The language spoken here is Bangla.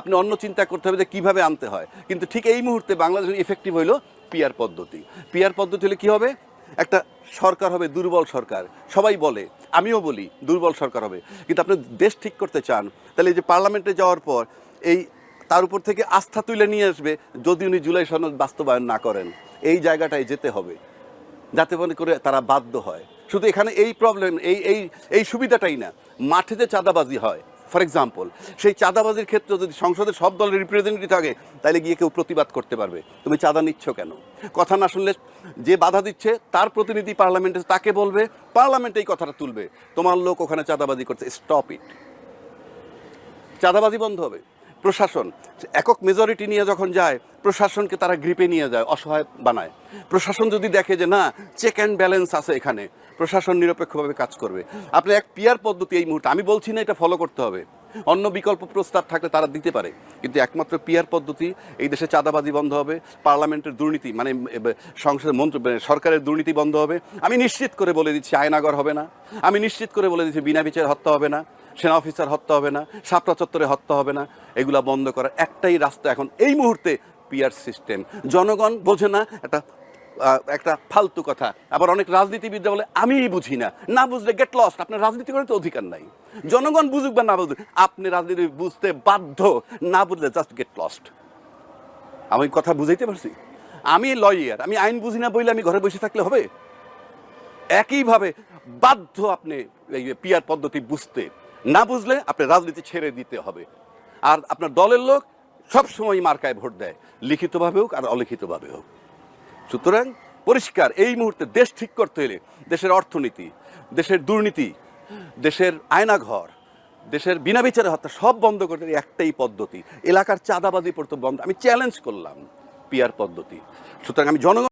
আপনি অন্য চিন্তা করতে হবে যে কীভাবে আনতে হয়। কিন্তু ঠিক এই মুহূর্তে বাংলাদেশের ইফেক্টিভ হইল পিয়ার পদ্ধতি। পিয়ার পদ্ধতি হলে কী হবে? একটা সরকার হবে, দুর্বল সরকার। সবাই বলে, আমিও বলি, দুর্বল সরকার হবে। কিন্তু আপনি দেশ ঠিক করতে চান, তাহলে এই যে পার্লামেন্টে যাওয়ার পর এই তার উপর থেকে আস্থা তুলে নিয়ে আসবে, যদি উনি জুলাই সনদ বাস্তবায়ন না করেন। এই জায়গাটায় যেতে হবে। যাতে মনে করে তারা বাধ্য হয়। শুধু এখানে এই প্রবলেম এই এই এই সুবিধাটাই না। মাঠে যে চাঁদাবাজি হয় ফর এক্সাম্পল সেই চাঁদাবাজির ক্ষেত্রে যদি সংসদে সব দলের রিপ্রেজেন্টেটিভ থাকে, তাহলে গিয়ে কেউ প্রতিবাদ করতে পারবে। তুমি চাঁদা নিচ্ছ কেন? কথা না শুনলে যে বাধা দিচ্ছে, তার প্রতিনিধি পার্লামেন্টে তাকে বলবে পার্লামেন্টে এই কথাটা তুলবে। তোমার লোক ওখানে চাঁদাবাজি করছে। স্টপ ইট চাঁদাবাজি বন্ধ হবে। প্রশাসন, একক মেজরিটি নিয়ে যখন যায়, প্রশাসনকে তারা গ্রিপে নিয়ে যায়, অসহায় বানায়। প্রশাসন যদি দেখে যে, না চেক অ্যান্ড ব্যালেন্স আছে এখানে, প্রশাসন নিরপেক্ষভাবে কাজ করবে। আপনি এক পিয়ার পদ্ধতি এই মুহূর্তে, আমি বলছি না এটা ফলো করতে হবে। অন্য বিকল্প প্রস্তাব থাকলে তারা দিতে পারে। কিন্তু একমাত্র পিয়ার পদ্ধতি, এই দেশে চাঁদাবাজি বন্ধ হবে, পার্লামেন্টের দুর্নীতি মানে সংসদের মন্ত্র মানে সরকারের দুর্নীতি বন্ধ হবে। আমি নিশ্চিত করে বলে দিচ্ছি আয়নাগর হবে না। আমি নিশ্চিত করে বলে দিচ্ছি বিনা বিচার হত্যা হবে না, সেনা অফিসার হত্যা হবে না সাপটা চত্বরে হত্যা হবে না। এগুলা বন্ধ করার একটাই রাস্তা এখন এই মুহূর্তে পিয়ার সিস্টেম। জনগণ বোঝে না, একটা একটা ফালতু কথা। আবার অনেক রাজনীতিবিদরা বলে, আমিই বুঝি না। না বুঝলে গেট লস্ট আপনার রাজনীতি করার তো অধিকার নাই। জনগণ বুঝুক বা না বুঝুক, আপনি রাজনীতি বুঝতে বাধ্য। না বুঝলে জাস্ট গেট লস্ট আমি কথা বুঝাইতে পারছি? আমি লয়ার আমি আইন বুঝি না বলে আমি ঘরে বসে থাকলে হবে? একইভাবে বাধ্য আপনি এই পিয়ার পদ্ধতি বুঝতে। না বুঝলে আপনি রাজনীতি ছেড়ে দিতে হবে। আর আপনার দলের লোক সবসময় মার্কায় ভোট দেয়। লিখিতভাবে হোক আর অলিখিতভাবে হোক। সুতরাং পরিষ্কার, এই মুহূর্তে দেশ ঠিক করতে হলে দেশের অর্থনীতি, দেশের দুর্নীতি, দেশের আয়নাঘর, দেশের বিনা বিচারে হত্যা সব বন্ধ করতে একটাই পদ্ধতি। এলাকার চাঁদাবাজি পড়তে বন্ধ। আমি চ্যালেঞ্জ করলাম পিয়ার পদ্ধতি। সুতরাং আমি জনগণ